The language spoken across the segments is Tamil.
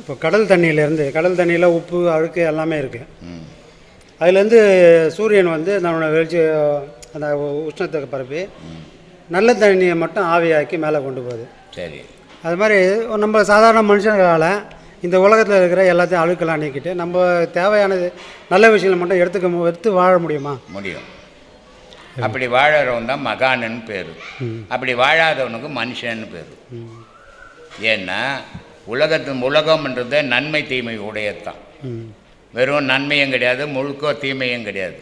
இப்போ கடல் தண்ணியிலேருந்து கடல் தண்ணியில் உப்பு அழுக்கு எல்லாமே இருக்குது அதுலேருந்து சூரியன் வந்து நம்மளோட வெளிச்ச அந்த உஷ்ணத்தை பரப்பி நல்ல தண்ணியை மட்டும் ஆவியாக்கி மேலே கொண்டு போகுது. சரி. அது மாதிரி நம்ம சாதாரண மனுஷங்களால் இந்த உலகத்தில் இருக்கிற எல்லாத்தையும் அழுக்கெல்லாம் நீக்கிட்டு நம்ம தேவையானது நல்ல விஷயங்களை மட்டும் எடுத்துக்க எடுத்து வாழ முடியுமா? முடியும். அப்படி வாழறவன் தான் மகானன்னு பேர். அப்படி வாழாதவனுக்கு மனுஷன்னு பேர். ஏன்னா உலகத்தின் உலகம்ன்றது நன்மை தீமை உடையத்தான். வெறும் நன்மையும் கிடையாது முழுக்க தீமையும் கிடையாது.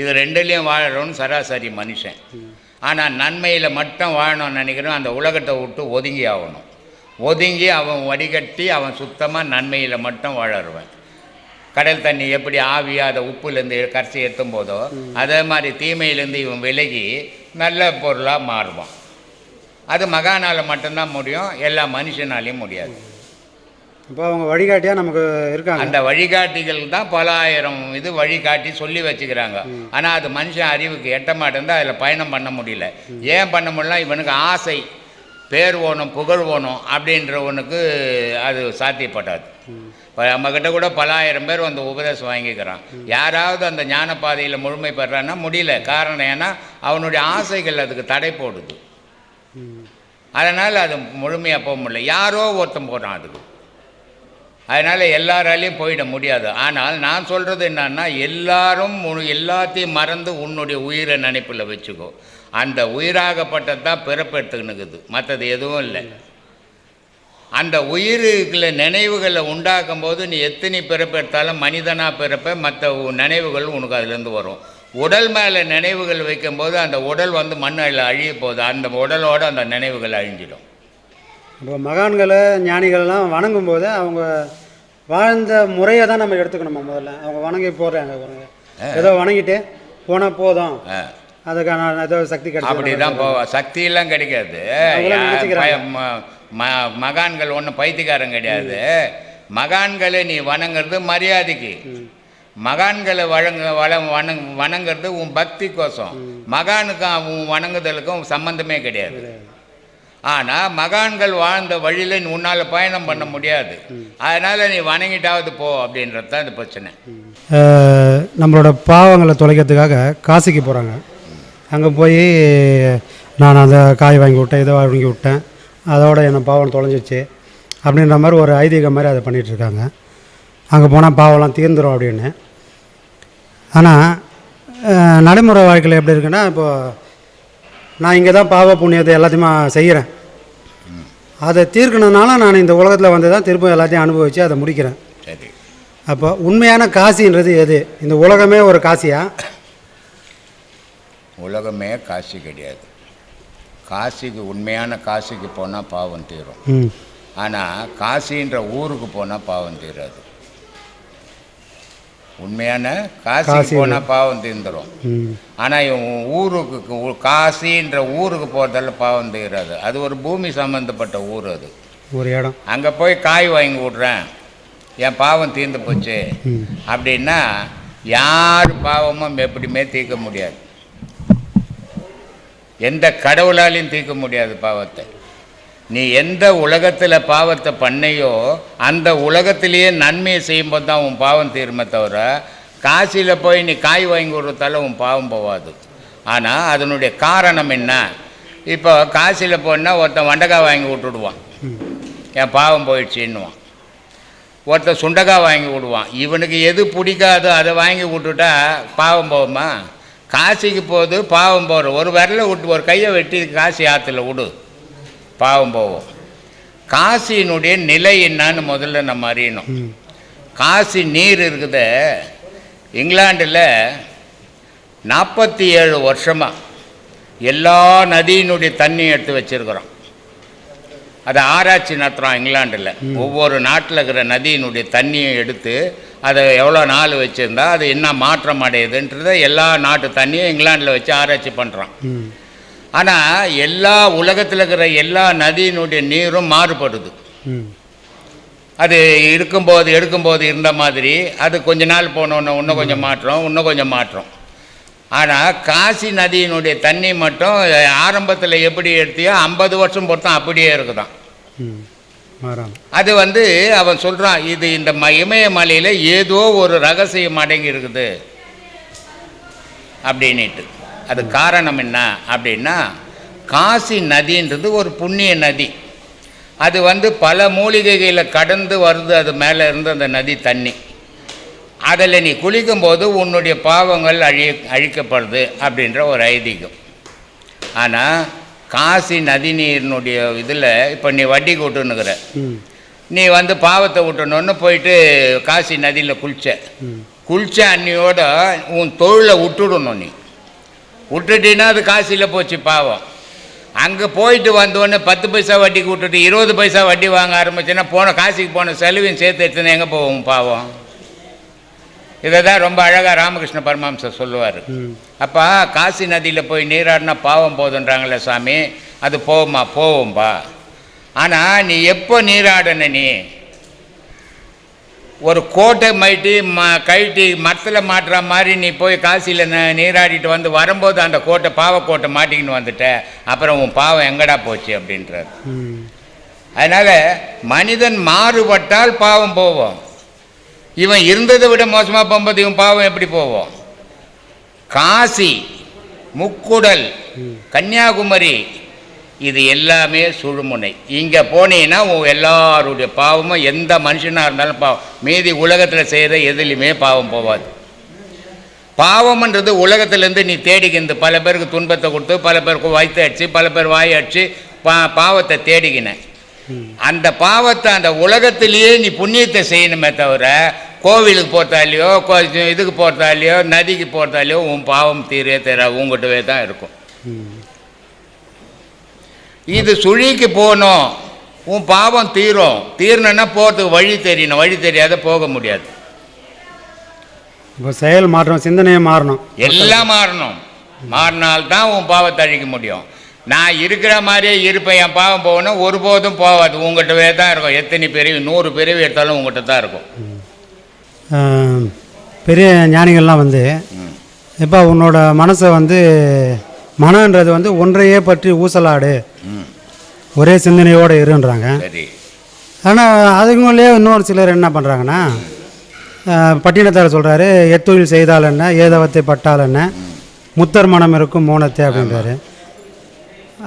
இது ரெண்டுலேயும் வாழறவன் சராசரி மனுஷன். ஆனால் நன்மையில் மட்டும் வாழணும்னு நினைக்கிறோம் அந்த உலகத்தை விட்டு ஒதுங்கி ஆகணும். ஒதுங்கி அவன் வடிகட்டி அவன் சுத்தமாக நன்மையில் மட்டும் வாழறவன். கடல் தண்ணி எப்படி ஆவியாக அதை உப்புலேருந்து கரைச்சி ஏற்றும் போதோ அதே மாதிரி தீமையிலேருந்து இவன் விலகி நல்ல பொருளாக மாறுவான். அது மகானால் மட்டும்தான் முடியும் எல்லா மனுஷனாலையும் முடியாது. இப்போ அவங்க வழிகாட்டியாக நமக்கு இருக்காங்க. அந்த வழிகாட்டிகள் தான் பல ஆயிரம் இது வழிகாட்டி சொல்லி வச்சுக்கிறாங்க. ஆனால் அது மனுஷன் அறிவுக்கு எட்ட மாட்டேன் அதில் பயணம் பண்ண முடியல. ஏன் பண்ண முடியல இவனுக்கு ஆசை பேர் ஓணும் புகழ் ஓணும் அப்படின்றவனுக்கு அது சாத்தியப்படாது. இப்போ நம்மக்கிட்ட கூட பல ஆயிரம் பேர் வந்து உபதேசம் வாங்கிக்கிறான். யாராவது அந்த ஞான பாதையில் முழுமை பெறான்னா முடியல. காரணம் ஏன்னா அவனுடைய ஆசைகள் அதுக்கு தடை போடுது. அதனால் அது முழுமையாக போக முடியல. யாரோ ஒருத்தன் போகிறான் அதுக்கு. அதனால் எல்லாராலையும் போயிட முடியாது. ஆனால் நான் சொல்கிறது என்னன்னா எல்லாரும் உன் எல்லாத்தையும் மறந்து உன்னுடைய உயிரை நினைப்பில் வச்சுக்கோ. அந்த உயிராகப்பட்டது தான் பிறப்பெடுத்துக்கினுக்குது மற்றது எதுவும் இல்லை. அந்த உயிருக்குள்ள நினைவுகளை உண்டாக்கும் போது நீ எத்தனை பிறப்பெடுத்தாலும் மனிதனாக பிறப்ப மற்ற நினைவுகள் உனக்கு அதுலேருந்து வரும். உடல் மேலே நினைவுகள் வைக்கும்போது அந்த உடல் வந்து மண்ணில் அழிய போகுது. அந்த உடலோடு அந்த நினைவுகள் அழிஞ்சிடும். இப்போ மகான்களை ஞானிகள்லாம் வணங்கும் போது அவங்க வாழ்ந்த முறையை தான் நம்ம எடுத்துக்கணுமா முதல்ல? அவங்க வணங்கி போடுறாங்க பாருங்க. ஏதோ வணங்கிட்டு போனால் போதும். அதுக்கான ஏதோ சக்தி கிடைக்கும் அப்படி தான் போவா சக்தியெல்லாம் கிடைக்காது. மகான்கள் ஒன்றும் பைத்தியக்காரன் கிடையாது. மகான்களை நீ வணங்குறது மரியாதைக்கு. மகான்களை வழங்க வள வணங் வணங்குறது உன் பக்தி கோசம். மகானுக்கும் உன் வணங்குதலுக்கும் சம்பந்தமே கிடையாது. ஆனால் மகான்கள் வாழ்ந்த வழியில் நீ உன்னால் பயணம் பண்ண முடியாது. அதனால் நீ வணங்கிட்டாவது போ அப்படின்றது தான் இந்த பிரச்சனை. நம்மளோட பாவங்களை தொலைக்கிறதுக்காக காசிக்கு போகிறாங்க அங்கே போய் நான் அந்த காய் வாங்கி விட்டேன் இதை வாங்கி விட்டேன். அதோட என்ன பாவம் தொலைஞ்சிச்சு. அப்படின்ற மாதிரி ஒரு ஐதீகம் மாதிரி அதை பண்ணிகிட்டு இருக்காங்க. அங்கே போனால் பாவம்லாம் தீர்ந்துடும் அப்படின்னு. ஆனால் நடைமுறை வாழ்க்கையில் எப்படி இருக்குன்னா இப்போது நான் இங்கே தான் பாவ புண்ணியத்தை எல்லாத்தையுமே செய்கிறேன் அதை தீர்க்கணுனால நான் இந்த உலகத்தில் வந்து தான் திரும்ப எல்லாத்தையும் அனுபவித்து அதை முடிக்கிறேன். சரி. அப்போ உண்மையான காசின்றது எது? இந்த உலகமே ஒரு காசியா? உலகமே காசி கிடையாது. காசிக்கு உண்மையான காசிக்கு போனால் பாவம் தீரும். ஆனால் காசின்ற ஊருக்கு போனால் பாவம் தீராது. உண்மையான காசி போனால் பாவம் தீர்ந்துடும் ஆனால் இவன் ஊருக்கு காசின்ற ஊருக்கு போகிறதால பாவம் தீராது. அது ஒரு பூமி சம்மந்தப்பட்ட ஊர் அது. ஒரு இடம். அங்கே போய் காய் வாங்கி விட்றேன். என் பாவம் தீர்ந்து போச்சு. அப்படின்னா யார் பாவமும் எப்படியுமே தீர்க்க முடியாது. எந்த கடவுளாலையும் தீர்க்க முடியாது பாவத்தை. நீ எந்த உலகத்தில் பாவத்தை பண்ணையோ அந்த உலகத்திலேயே நன்மையை செய்யும்போது தான் உன் பாவம் தீருமே தவிர காசியில் போய் நீ காய் வாங்கி விடுறதால உன் பாவம் போகாது ஆனால் அதனுடைய காரணம் என்ன? இப்போ காசியில் போனால் ஒருத்தன் வண்டக்காய் வாங்கி விட்டுடுவான். என் பாவம் போயிடுச்சுன்னுவான். ஒருத்தன் சுண்டக்காய் வாங்கி விடுவான். இவனுக்கு எது பிடிக்காதோ அதை வாங்கி விட்டுட்டா பாவம் போகுமா? காசிக்கு போகுது பாவம் போகிற ஒரு விரலை விட்டு ஒரு கையை வெட்டி காசி ஆற்றுல விடு. பாவம் போகும் காசியினுடைய நிலை என்னன்னு முதல்ல நம்ம அறியணும். காசி நீர் இருக்குது இங்கிலாண்டில் நாற்பத்தி ஏழு வருஷமாக எல்லா நதியினுடைய தண்ணி எடுத்து வச்சிருக்கிறோம். அதை ஆராய்ச்சி நடத்துகிறோம் இங்கிலாண்டில் ஒவ்வொரு நாட்டில் இருக்கிற நதியினுடைய தண்ணியை எடுத்து அதை எவ்வளோ நாள் வச்சுருந்தா அது என்ன மாற்றம் அடையுதுன்றதை எல்லா நாட்டு தண்ணியும் இங்கிலாண்டில் வச்சு ஆராய்ச்சி பண்ணுறான் ம். ஆனால் எல்லா உலகத்தில் இருக்கிற எல்லா நதியினுடைய நீரும் மாறுபடுது. அது இருக்கும்போது எடுக்கும்போது இருந்த மாதிரி அது கொஞ்ச நாள் போனோன்னு இன்னும் கொஞ்சம் மாற்றம் இன்னும் கொஞ்சம் மாற்றம். ஆனால் காசி நதியினுடைய தண்ணி மட்டும் ஆரம்பத்தில் எப்படி எடுத்தியோ ஐம்பது வருஷம் பொறுத்தும் அப்படியே மாறாம. அது வந்து அவன் சொல்கிறான் இது இந்த ம இமயமலையில் ஏதோ ஒரு ரகசியம் அடங்கி இருக்குது. அப்படின்னுட்டு. அது காரணம் என்ன அப்படின்னா காசி நதின்றது ஒரு புண்ணிய நதி. அது வந்து பல மூலிகைகளை கடந்து வருது அது மேலே இருந்து அந்த நதி தண்ணி. அதில் நீ குளிக்கும்போது உன்னுடைய பாவங்கள் அழி அழிக்கப்படுது அப்படின்ற ஒரு ஐதீகம். ஆனால் காசி நதி நீரினுடைய இதில் இப்போ நீ வட்டி கூட்டுன்னுக்குற. ம். நீ வந்து பாவத்தை விட்டணுன்னு போயிட்டு காசி நதியில் குளிச்ச. குளிச்ச அன்னியோட உன் தொழிலை விட்டுடணும் நீ. விட்டுட்டீன்னா அது காசியில் போச்சு பாவம். அங்கே போயிட்டு வந்தோடனே பத்து பைசா வட்டிக்கு விட்டுட்டு இருபது பைசா வட்டி வாங்க ஆரம்பிச்சுன்னா போன காசிக்கு போன செலவையும் சேர்த்து எடுத்துன்னு எங்கே போவோம் பாவம். இதை தான் ரொம்ப அழகாக ராமகிருஷ்ண பரமஹம்சர் சொல்லுவார். அப்பா காசி நதியில் போய் நீராடினா பாவம் போதுன்றாங்களே சாமி? அது போகுமா போவோம்பா. ஆனால் நீ எப்போ நீராடன நீ? ஒரு கோட்டை மைட்டி ம கழட்டி மரத்தில் மாட்டுற மாதிரி நீ போய் காசியில் ந- நீராடிட்டு வந்து வரும்போது அந்த கோட்டை பாவக்கோட்டை மாட்டிக்கின்னு வந்துட்ட. அப்புறம் உன் பாவம் எங்கடா போச்சு அப்படின்றார். அதனால் மனிதன் மாறுபட்டால் பாவம் போவோம். இவன் இருந்ததை விட மோசமாக போகும்போது இவன் பாவம் எப்படி போவோம்? காசி முக்குடல் கன்னியாகுமரி இது எல்லாமே சுழுமுனை. இங்கே போனீங்கன்னா உன் எல்லாருடைய பாவமும் எந்த மனுஷனாக இருந்தாலும் பாவம் மீதி உலகத்தில் செய்கிற எதுலேயுமே பாவம் போகாது பாவம்ன்றது உலகத்திலேருந்து நீ தேடிக்கிந்து பல பேருக்கு துன்பத்தை கொடுத்து பல பேருக்கு வயிற்று அடிச்சு பல பேர் வாய் அடிச்சு பா பாவத்தை தேடிக்கின அந்த பாவத்தை அந்த உலகத்திலேயே நீ புண்ணியத்தை செய்யணுமே தவிர கோவிலுக்கு போகிறதாலையோ கோ இதுக்கு போகிறதாலையோ நதிக்கு போகிறதாலையோ உன் பாவம் தீரே தீரா உங்கள்கிட்டவே தான் இருக்கும். இது சுழிக்கு போகணும். உன் பாவம் தீரும். தீரணுன்னா போகிறதுக்கு வழி தெரியணும். வழி தெரியாத போக முடியாது. இப்போ செயல் மாற்றம் சிந்தனையே மாறணும். எல்லாம் மாறணும். மாறினால்தான் உன் பாவத்தை அழிக்க முடியும். நான் இருக்கிற மாதிரியே இருப்பேன். என் பாவம் போகணும். ஒருபோதும் போகாது. உங்கள்கிட்டவே தான் இருக்கும். எத்தனை பிரிவு? நூறு பிரிவு எடுத்தாலும் உங்கள்கிட்ட தான் இருக்கும். பெரிய ஞானிகள்லாம் வந்து. இப்போ உன்னோட மனசை வந்து மனன்றது வந்து ஒன்றையே பற்றி ஊசலாடு. ஒரே சிந்தனையோடு இருன்றாங்க. ஆனால் அதுங்களே இன்னொரு சிலர் என்ன பண்ணுறாங்கன்னா பட்டினத்தார் சொல்கிறாரு எத்தொழில் செய்தால் என்ன? ஏதவத்தை பட்டால் என்ன? முத்தர் மனம் இருக்கும் மோனத்தை அப்படின்றாரு.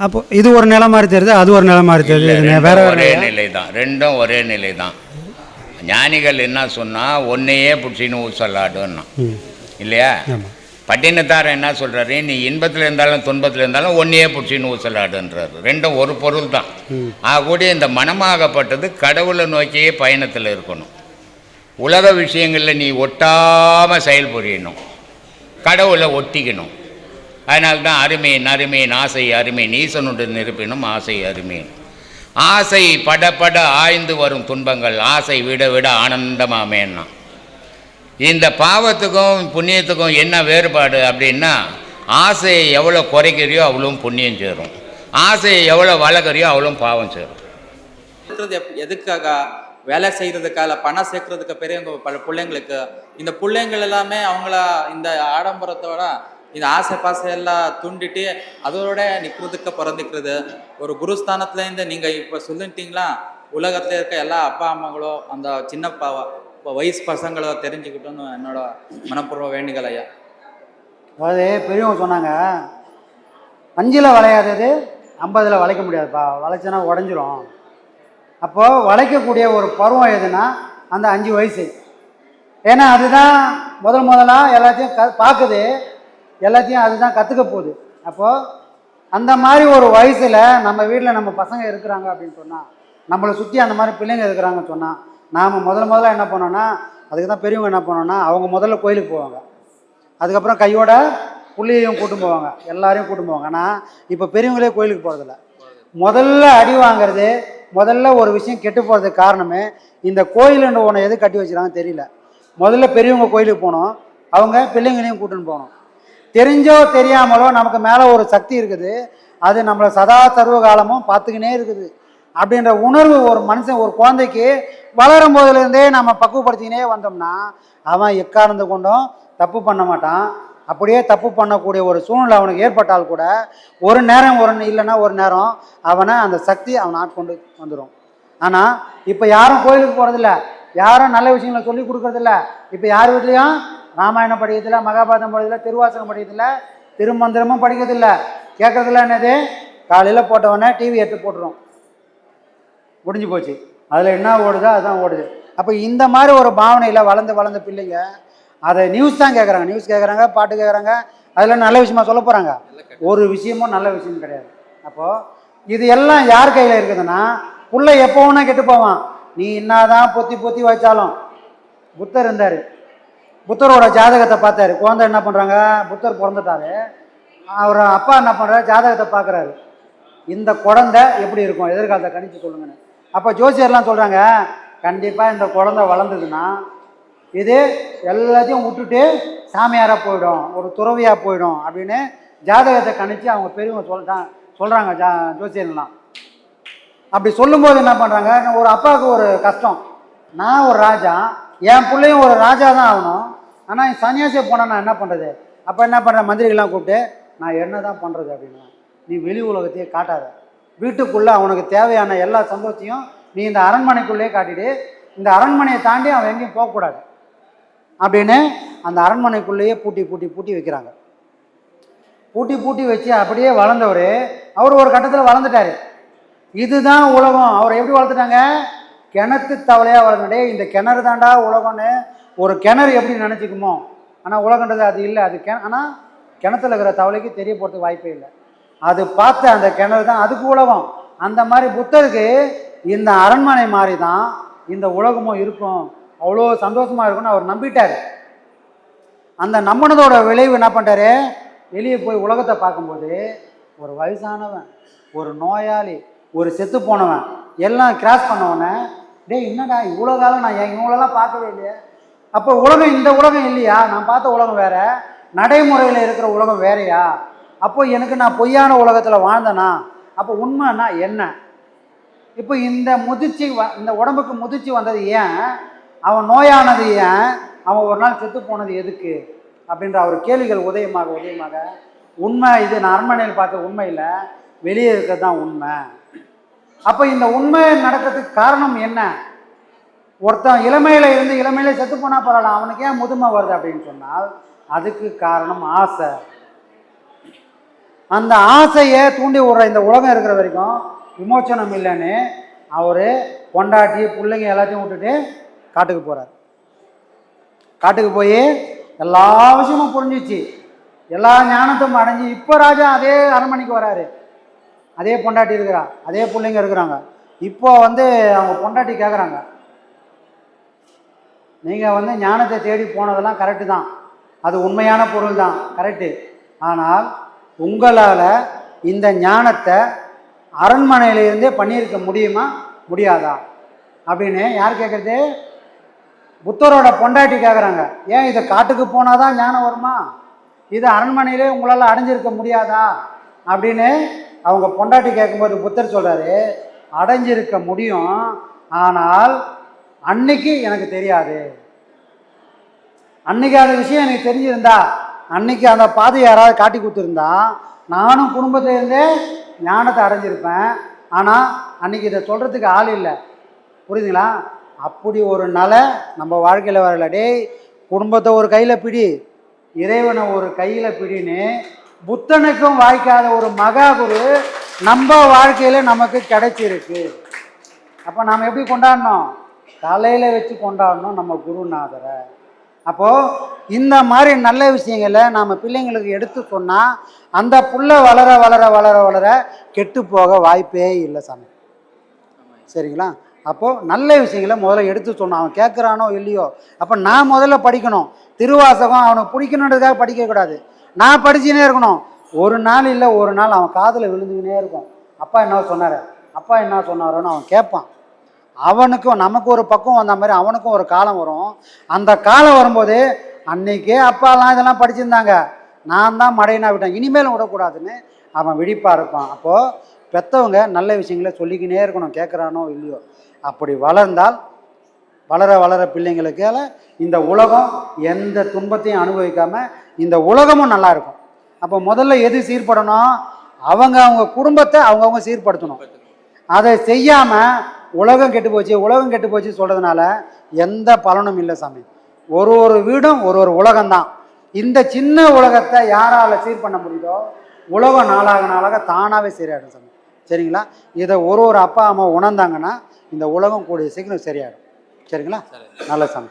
அப்போ இது ஒரு நிலை மாதிரி தெரியுது அது ஒரு நிலை மாதிரி தெரியுது. வேற ஒரே நிலை தான் ரெண்டும் ஒரே நிலை தான் ஞானிகள் என்ன சொன்னால் ஒன்னையே பிடிச்சின்னு ஊசலாடுன்னா. இல்லையா? ஆமாம் பட்டினத்தார் என்ன சொல்கிறாரு நீ இன்பத்தில் இருந்தாலும் துன்பத்தில் இருந்தாலும் ஒன்னையே பிடிச்சின்னு ஊசலாடுன்றாரு ரெண்டும் ஒரு பொருள் தான். ஆகக்கூடிய இந்த மனமாகப்பட்டது கடவுளை நோக்கியே பயணத்தில் இருக்கணும். உலக விஷயங்களில் நீ ஒட்டாமல் செயல்புரியணும். கடவுளை ஒட்டிக்கணும். அதனால தான் அருமையின் அருமையின் ஆசை அருமையின் ஈசனுடைய நிரப்பினும் ஆசை அருமையின். ஆசை பட பட ஆய்ந்து வரும் துன்பங்கள் ஆசை விட விட ஆனந்தமாமேன்னா. இந்த பாவத்துக்கும் புண்ணியத்துக்கும் என்ன வேறுபாடு அப்படின்னா ஆசையை எவ்வளோ குறைக்கிறியோ அவ்வளோ புண்ணியம் சேரும். ஆசையை எவ்வளோ வளர்க்குறியோ அவ்வளோ பாவம் சேரும். எப்- எதுக்காக? வேலை செய்கிறதுக்காக பணம் சேர்க்கறதுக்கு பெரியவங்க பல பிள்ளைங்களுக்கு இந்த பிள்ளைங்கள் எல்லாமே அவங்கள இந்த ஆடம்பரத்தோட இந்த ஆசை பாசை எல்லாம் தூண்டிட்டு அதோட நிற்கிறதுக்கு பிறந்துக்கிறது ஒரு குருஸ்தானத்துலேருந்து நீங்கள் இப்போ சொல்லிட்டீங்களா? உலகத்தில் இருக்க எல்லா அப்பா அம்மாங்களோ அந்த சின்னப்பாவை வயசு பசங்களோ தெரிஞ்சுக்கிட்டோன்னு என்னோட மனப்பூர்வ வேண்டுகள் ஐயா. அதாவது பெரியவங்க சொன்னாங்க அஞ்சில் வளையாதது ஐம்பதில் வளைக்க முடியாதுப்பா வளைச்சனா உடஞ்சிரும். அப்போது வளைக்கக்கூடிய ஒரு பருவம் எதுனா அந்த அஞ்சு வயசு. ஏன்னா அதுதான் முதல் முதலாக எல்லாத்தையும் க பார்க்குது எல்லாத்தையும் அதுதான் கற்றுக்க போகுது. அப்போது அந்த மாதிரி ஒரு வயசில் நம்ம வீட்டில் நம்ம பசங்க இருக்கிறாங்க அப்படின்னு சொன்னால் நம்மளை சுற்றி அந்த மாதிரி பிள்ளைங்க இருக்கிறாங்கன்னு சொன்னால் நாம் முதல்ல முதல்ல என்ன பண்ணோன்னா அதுக்கு தான் பெரியவங்க என்ன பண்ணோன்னா அவங்க முதல்ல கோயிலுக்கு போவாங்க. அதுக்கப்புறம் கையோட புள்ளியையும் கூட்டும் போவாங்க. எல்லாரையும் கூட்டும் போவாங்க. ஆனால் இப்போ பெரியவங்களே கோயிலுக்கு போகிறதில்ல முதல்ல அடி வாங்குறது முதல்ல ஒரு விஷயம் கெட்டு போகிறதுக்கு காரணமே இந்த கோயிலுன்ற ஒன்று எது கட்டி வச்சுருக்காங்கன்னு தெரியல. முதல்ல பெரியவங்க கோயிலுக்கு போனோம். அவங்க பிள்ளைங்களையும் கூட்டின்னு போகணும் தெரிஞ்சோ தெரியாமலோ நமக்கு மேலே ஒரு சக்தி இருக்குது. அது நம்மளை சதா சர்வ காலமும் பார்த்துக்கினே இருக்குது. அப்படின்ற உணர்வு ஒரு மனுஷன் ஒரு குழந்தைக்கு வளரும் போதுலேருந்தே நம்ம பக்குவப்படுத்திக்கினே வந்தோம்னா அவன் எக்காரணத்து கொண்டும் தப்பு பண்ண மாட்டான். அப்படியே தப்பு பண்ணக்கூடிய ஒரு சூழ்நிலை அவனுக்கு ஏற்பட்டால் கூட ஒரு நேரம் ஒரு இல்லைன்னா ஒரு நேரம் அவனை அந்த சக்தி அவனை ஆட்கொண்டு வந்துடும் ஆனால் இப்போ யாரும் கோயிலுக்கு போகிறதில்ல யாரும் நல்ல விஷயங்களை சொல்லி கொடுக்கறதில்ல. இப்போ யார் வீட்லேயும்? ராமாயணம் படிக்கிறதில்ல மகாபாரதம் படிக்கிறதில்ல திருவாசகம் படிக்கிறதில்ல திருமந்திரமும் படிக்கிறதில்ல. கேட்குறதில்ல என்னது? காலையில் போட்டவொடனே டிவி எடுத்து போட்டுரும். முடிஞ்சு போச்சு. அதில் என்ன ஓடுதோ அதுதான் ஓடுது. அப்போ இந்த மாதிரி ஒரு பாவனையில் வளர்ந்து வளர்ந்த பிள்ளைங்க அதை நியூஸ் தான் கேட்குறாங்க நியூஸ் கேட்குறாங்க பாட்டு கேட்குறாங்க அதில் நல்ல விஷயமா சொல்ல போகிறாங்க ஒரு விஷயமும் நல்ல விஷயம் கிடையாது. அப்போது இது எல்லாம் யார் கையில் இருக்குதுன்னா புள்ள எப்போ வேணா கெட்டு போவான். நீ என்னதான் பொத்தி பொத்தி வச்சாலும் புத்தர் இருந்தார். புத்தரோட ஜாதகத்தை பார்த்தாரு. குழந்தை என்ன பண்ணுறாங்க புத்தர் பிறந்துட்டாரு. அவர் அப்பா என்ன பண்ணுறாரு ஜாதகத்தை பார்க்குறாரு. இந்த குழந்தை எப்படி இருக்கும்? எதிர்காலத்தை கணிச்சு சொல்லுங்கன்னு அப்போ ஜோசியர்லாம் சொல்கிறாங்க கண்டிப்பாக இந்த குழந்தை வளர்ந்ததுன்னா இது எல்லாத்தையும் விட்டுட்டு சாமியாராக போயிடும் ஒரு துறவியாக போயிடும் அப்படின்னு ஜாதகத்தை கணிச்சு அவங்க பெரியவங்க சொல்லிட்டான் சொல்கிறாங்க ஜா ஜோசியர்லாம். அப்படி சொல்லும்போது என்ன பண்ணுறாங்க ஒரு அப்பாவுக்கு ஒரு கஷ்டம். நான் ஒரு ராஜா என் பிள்ளையும் ஒரு ராஜா தான் ஆகணும். ஆனால் சன்னியாசியை போனால் நான் என்ன பண்ணுறது அப்போ என்ன பண்ணுறேன் மந்திரிகள்லாம் கூப்பிட்டு நான் என்ன தான் பண்ணுறது அப்படின்னா நீ வெளி உலகத்தையே காட்டாத. வீட்டுக்குள்ளே அவனுக்கு தேவையான எல்லா சந்தோஷத்தையும் நீ இந்த அரண்மனைக்குள்ளேயே காட்டிவிடு இந்த அரண்மனையை தாண்டி அவன் எங்கேயும் போகக்கூடாது. அப்படின்னு அந்த அரண்மனைக்குள்ளேயே பூட்டி பூட்டி பூட்டி வைக்கிறாங்க. பூட்டி பூட்டி வச்சு அப்படியே வளர்ந்தவர் அவர் ஒரு கட்டத்தில் வளர்ந்துட்டாரு. இதுதான் உலகம். அவர் எப்படி வளர்த்துட்டாங்க? கிணத்து தவளையாக வளர்ந்துட்டே இந்த கிணறு தாண்டா உலகம்னு ஒரு கிணறு எப்படி நினச்சிக்குமோ. ஆனால் உலகன்றது அது இல்லை. அது கிண ஆனால் கிணத்துல இருக்கிற தவளைக்கு தெரிய போகிறதுக்கு வாய்ப்பே இல்லை. அது பார்த்த அந்த கிணறு தான் அதுக்கு உலகம். அந்த மாதிரி புத்தருக்கு இந்த அரண்மனை மாதிரி தான் இந்த உலகமும் இருக்கும். அவ்வளோ சந்தோஷமாக இருக்கும்னு அவர் நம்பிட்டார். அந்த நம்பினதோட விளைவு என்ன பண்ணுறாரு வெளியே போய் உலகத்தை பார்க்கும்போது ஒரு வயசானவன் ஒரு நோயாளி ஒரு செத்து போனவன் எல்லாம் கிராஸ் பண்ணவொன்னே டேய் என்னடா இவ்வளோ காலம் நான் இவங்களெல்லாம் பார்க்கவே இல்லையே? அப்போ உலகம் இந்த உலகம் இல்லையா? நான் பார்த்த உலகம் வேறு. நடைமுறையில் இருக்கிற உலகம் வேறையா? அப்போ எனக்கு நான் பொய்யான உலகத்தில் வாழ்ந்தேனா? அப்போ உண்மைன்னா என்ன? இப்போ இந்த முதிர்ச்சி வ இந்த உடம்புக்கு முதிர்ச்சி வந்தது ஏன்? அவன் நோயானது ஏன்? அவன் ஒரு நாள் செத்து போனது எதுக்கு? அப்படின்ற அவர் கேள்விகள் உதயமாக உதயமாக. உண்மை இது நான் அரண்மனையில் பார்த்த உண்மை இல்லை. வெளியே இருக்கிறது தான் உண்மை. அப்போ இந்த உண்மை நடக்கிறதுக்கு காரணம் என்ன? ஒருத்தன் இளமையில் இருந்து இளமையில செத்து போனால் பரவாயில்ல அவனுக்கு ஏன் முதுமை வருது அப்படின்னு சொன்னால் அதுக்கு காரணம் ஆசை. அந்த ஆசையை தூண்டி விடுற இந்த உலகம் இருக்கிற வரைக்கும் விமோச்சனம் இல்லைன்னு அவர் பொண்டாட்டி பிள்ளைங்க எல்லாத்தையும் விட்டுட்டு காட்டுக்கு போகிறார் காட்டுக்கு போய் எல்லா விஷயமும் புரிஞ்சிச்சு. எல்லா ஞானத்தும் அடைஞ்சு இப்போ ராஜா அதே அரண்மனைக்கு வராரு. அதே பொண்டாட்டி இருக்கிறா அதே பிள்ளைங்க இருக்கிறாங்க. இப்போ வந்து அவங்க பொண்டாட்டி கேட்குறாங்க நீங்கள் வந்து ஞானத்தை தேடி போனதெல்லாம் கரெக்டு தான். அது உண்மையான பொருள் தான் கரெக்டு ஆனால் உங்களால் இந்த ஞானத்தை அரண்மனையிலிருந்தே பண்ணியிருக்க முடியுமா? முடியாதா? அப்படின்னு யார் கேட்குறது புத்தரோட பொண்டாட்டி கேட்குறாங்க ஏன் இதை காட்டுக்கு போனால் தான் ஞானம் வருமா? இது அரண்மனையிலே உங்களால் அடைஞ்சிருக்க முடியாதா? அப்படின்னு அவங்க பொண்டாட்டி கேட்கும்போது புத்தர் சொல்கிறாரு அடைஞ்சிருக்க முடியும் ஆனால் அன்னைக்கு எனக்கு தெரியாது. அன்னைக்கு அந்த விஷயம் எனக்கு தெரிஞ்சிருந்தா அன்னைக்கு அந்த பாதை யாராவது காட்டி கொடுத்துருந்தா நானும் குடும்பத்திலேருந்தே ஞானத்தை அடைஞ்சிருப்பேன். ஆனால் அன்னைக்கு இதை சொல்கிறதுக்கு ஆள் இல்லை. புரியுதுங்களா? அப்படி ஒரு நலை நம்ம வாழ்க்கையில் வரல. டேய் குடும்பத்தை ஒரு கையில் பிடி இறைவனை ஒரு கையில் பிடின்னு புத்தனுக்கும் வாய்க்காத ஒரு மகா குரு நம்ம வாழ்க்கையில் நமக்கு கிடைச்சிருக்கு. அப்போ நாம் எப்படி கொண்டாடணும்? தலையில் வச்சு கொண்டாடணும் நம்ம குருநாதரை. அப்போது இந்த மாதிரி நல்ல விஷயங்களை நாம் பிள்ளைங்களுக்கு எடுத்து சொன்னால் அந்த புள்ள வளர வளர வளர வளர கெட்டு போக வாய்ப்பே இல்லை சாமி. சரிங்களா? அப்போது நல்ல விஷயங்களை முதல்ல எடுத்து சொன்னோம் அவன் கேட்குறானோ இல்லையோ? அப்போ நான் முதல்ல படிக்கணும். திருவாசகம் அவனுக்கு பிடிக்கணுன்றதுக்காக படிக்கக்கூடாது நான் படிச்சுனே இருக்கணும். ஒரு நாள் இல்லை ஒரு நாள் அவன் காதில் விழுந்துக்கினே இருக்கும். அப்பா என்ன சொன்னார்? அப்பா என்ன சொன்னாரோன்னு அவன் கேட்பான் அவனுக்கும் நமக்கு ஒரு பக்கம் வந்த மாதிரி அவனுக்கும் ஒரு காலம் வரும். அந்த காலம் வரும்போது அன்னைக்கே அப்பாலாம் இதெல்லாம் படிச்சிருந்தாங்க. நான் தான் மடையினா விட்டேன். இனிமேலும் விடக்கூடாதுன்னு அவன் விழிப்பாக இருப்பான். அப்போது பெற்றவங்க நல்ல விஷயங்களை சொல்லிக்கினே இருக்கணும். கேட்குறானோ இல்லையோ. அப்படி வளர்ந்தால் வளர வளர பிள்ளைங்களுக்கால இந்த உலகம் எந்த துன்பத்தையும் அனுபவிக்காமல் இந்த உலகமும் நல்லா இருக்கும். அப்போ முதல்ல எது சீர்படணும்? அவங்க அவங்க குடும்பத்தை அவங்கவுங்க சீர்படுத்தணும். அதை செய்யாமல் உலகம் கெட்டு போச்சு உலகம் கெட்டு போச்சு சொல்கிறதுனால எந்த பலனும் இல்லை சாமி. ஒரு ஒரு வீடும் ஒரு ஒரு உலகம்தான். இந்த சின்ன உலகத்தை யாரால் சீர் பண்ண முடியுதோ உலகம் நாளாக நாளாக தானாகவே சரியாயிடும் சாமி. சரிங்களா? இதை ஒரு ஒரு அப்பா அம்மா உணர்ந்தாங்கன்னா இந்த உலகம் கூடிய சீக்கிரம் சரியாயிடும். சரிங்களா? நல்ல சாமி.